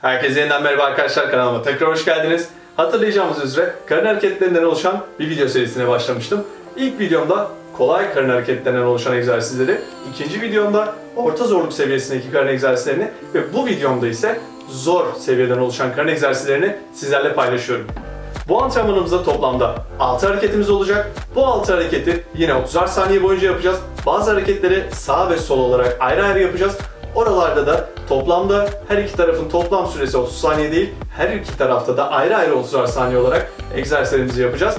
Herkese yeniden merhaba arkadaşlar kanalıma tekrar hoş geldiniz. Hatırlayacağımız üzere karın hareketlerinden oluşan bir video serisine başlamıştım. İlk videomda kolay karın hareketlerinden oluşan egzersizleri, ikinci videomda orta zorluk seviyesindeki karın egzersizlerini ve bu videomda ise zor seviyeden oluşan karın egzersizlerini sizlerle paylaşıyorum. Bu antrenmanımızda toplamda 6 hareketimiz olacak. Bu 6 hareketi yine 30'ar saniye boyunca yapacağız. Bazı hareketleri sağ ve sol olarak ayrı ayrı yapacağız. Oralarda da toplamda her iki tarafın toplam süresi 30 saniye değil, her iki tarafta da ayrı ayrı 30'ar saniye olarak egzersizlerimizi yapacağız.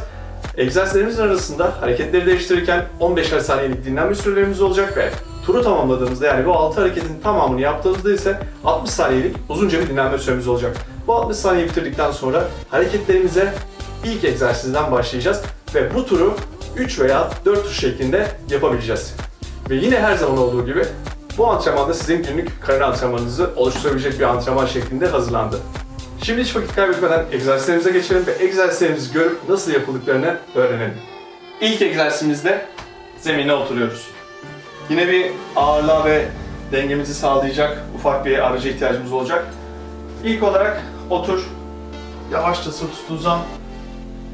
Egzersizlerimizin arasında hareketleri değiştirirken 15'er saniyelik dinlenme sürelerimiz olacak ve turu tamamladığımızda yani bu 6 hareketin tamamını yaptığımızda ise 60 saniyelik uzunca bir dinlenme süremiz olacak. Bu 60 saniye bitirdikten sonra hareketlerimize ilk egzersizden başlayacağız ve bu turu 3 veya 4 tur şeklinde yapabileceğiz. Ve yine her zaman olduğu gibi bu antrenmanda sizin günlük karın antrenmanınızı oluşturabilecek bir antrenman şeklinde hazırlandı. Şimdi hiç vakit kaybetmeden egzersizlerimize geçelim ve egzersizlerimizi görüp nasıl yapıldıklarını öğrenelim. İlk egzersizimizde zemine oturuyoruz. Yine bir ağırlığa ve dengemizi sağlayacak ufak bir araca ihtiyacımız olacak. İlk olarak otur. Yavaşça sırt üstü uzan.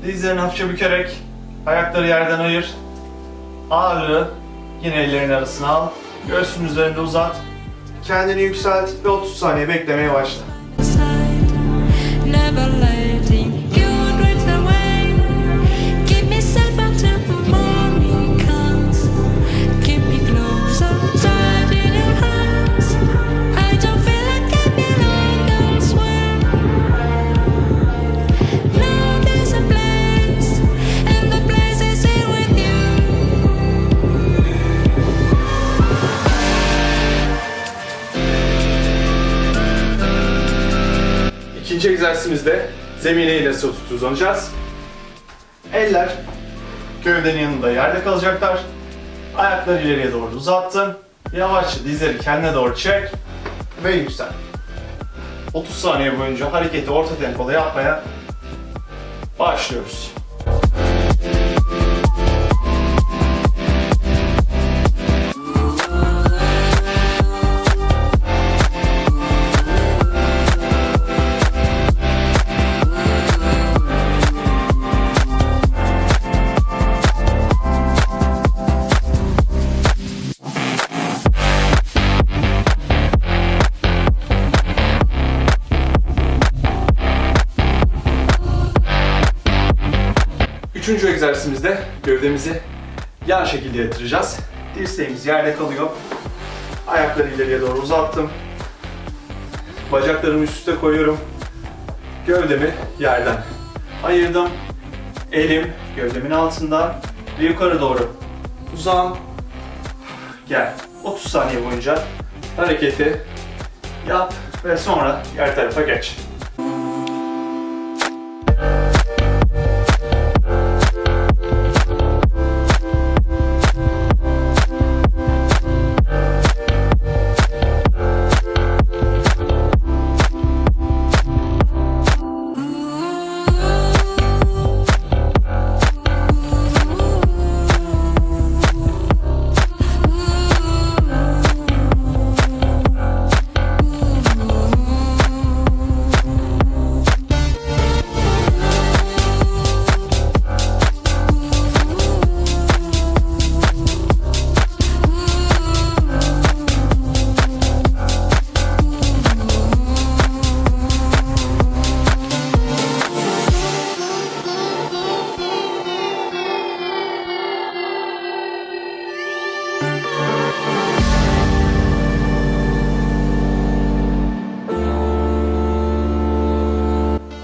Dizlerini hafifçe bükerek ayakları yerden ayır. Ağırlığı yine ellerin arasına al. Göğsünün üzerinde uzat. Kendini yükselt ve 30 saniye beklemeye başla. İkinci egzersizimizde zemine yine sırt üstü uzanacağız. Eller gövdenin yanında yerde kalacaklar. Ayakları ileriye doğru uzattın. Yavaşça dizleri kendine doğru çek ve yüksel. 30 saniye boyunca hareketi orta tempoda yapmaya başlıyoruz. Üçüncü egzersizimizde gövdemizi yan şekilde yatıracağız. Dirseğimiz yerde kalıyor. Ayakları ileriye doğru uzattım. Bacaklarımı üst üste koyuyorum. Gövdemi yerden ayırdım. Elim gövdemin altında ve yukarı doğru uzan. Gel. 30 saniye boyunca hareketi yap ve sonra diğer tarafa geç.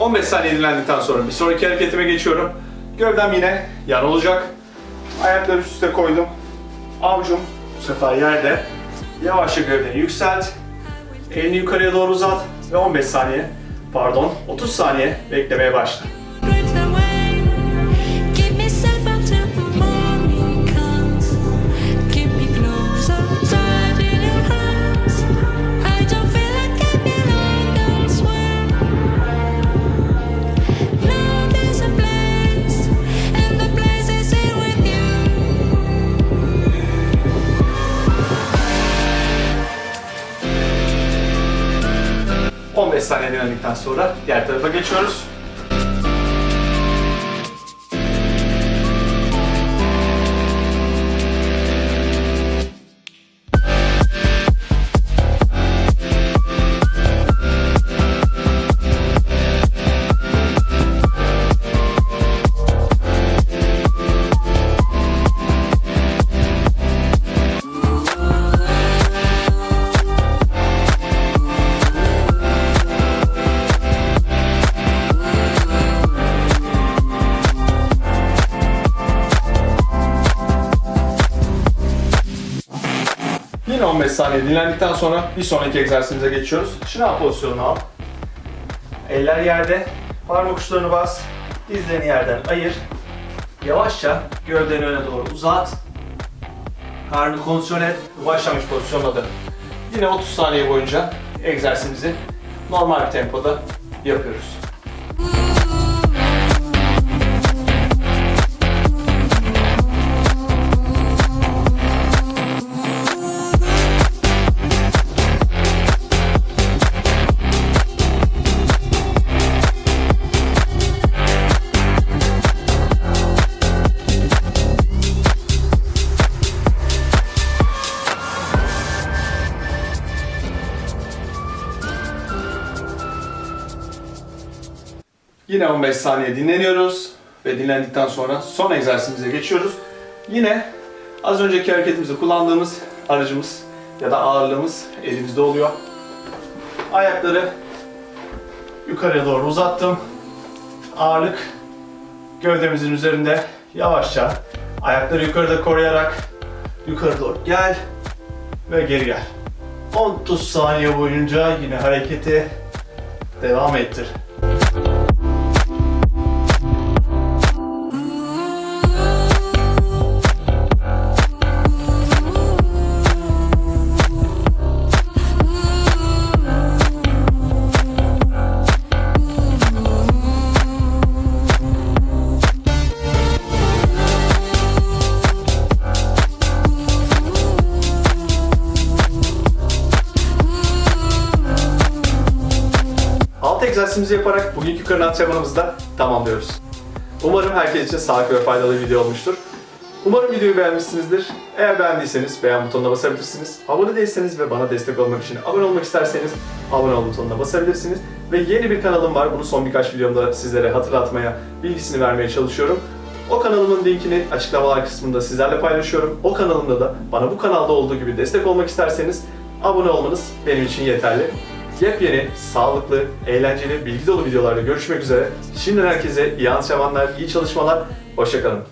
15 saniye dinlendikten sonra bir sonraki hareketime geçiyorum. Gövdem yine yan olacak. Ayakları üst üste koydum. Avucum bu sefer yerde. Yavaşça gövdeni yükselt. Elini yukarıya doğru uzat ve 15 saniye, pardon 30 saniye beklemeye başla. 15 15 saniye dinlendikten sonra diğer tarafa geçiyoruz. Yine 15 saniye dinlendikten sonra bir sonraki egzersizimize geçiyoruz. Şınav pozisyonunu al. Eller yerde, parmak uçlarını bas, dizlerini yerden ayır. Yavaşça gövdeni öne doğru uzat. Karnını kondisyon et. Bu başlangıç pozisyonuna da yine 30 saniye boyunca egzersizimizi normal bir tempoda yapıyoruz. Yine 15 saniye dinleniyoruz ve dinlendikten sonra son egzersizimize geçiyoruz. Yine az önceki hareketimizde kullandığımız aracımız ya da ağırlığımız elimizde oluyor. Ayakları yukarıya doğru uzattım. Ağırlık gövdemizin üzerinde yavaşça ayakları yukarıda koruyarak yukarı doğru gel ve geri gel. 30 saniye boyunca yine hareketi devam ettir. Egzersizimizi yaparak bugünkü karın antrenmanımızı da tamamlıyoruz. Umarım herkes için sağlıklı ve faydalı bir video olmuştur. Umarım videoyu beğenmişsinizdir. Eğer beğendiyseniz beğen butonuna basabilirsiniz. Abone değilseniz ve bana destek olmak için abone olmak isterseniz abone ol butonuna basabilirsiniz. Ve yeni bir kanalım var. Bunu son birkaç videomda sizlere hatırlatmaya, bilgisini vermeye çalışıyorum. O kanalımın linkini açıklamalar kısmında sizlerle paylaşıyorum. O kanalımda da bana bu kanalda olduğu gibi destek olmak isterseniz abone olmanız benim için yeterli. Yepyeni, sağlıklı, eğlenceli, bilgi dolu videolarda görüşmek üzere. Şimdiden herkese iyi antrenmanlar, iyi çalışmalar. Hoşçakalın.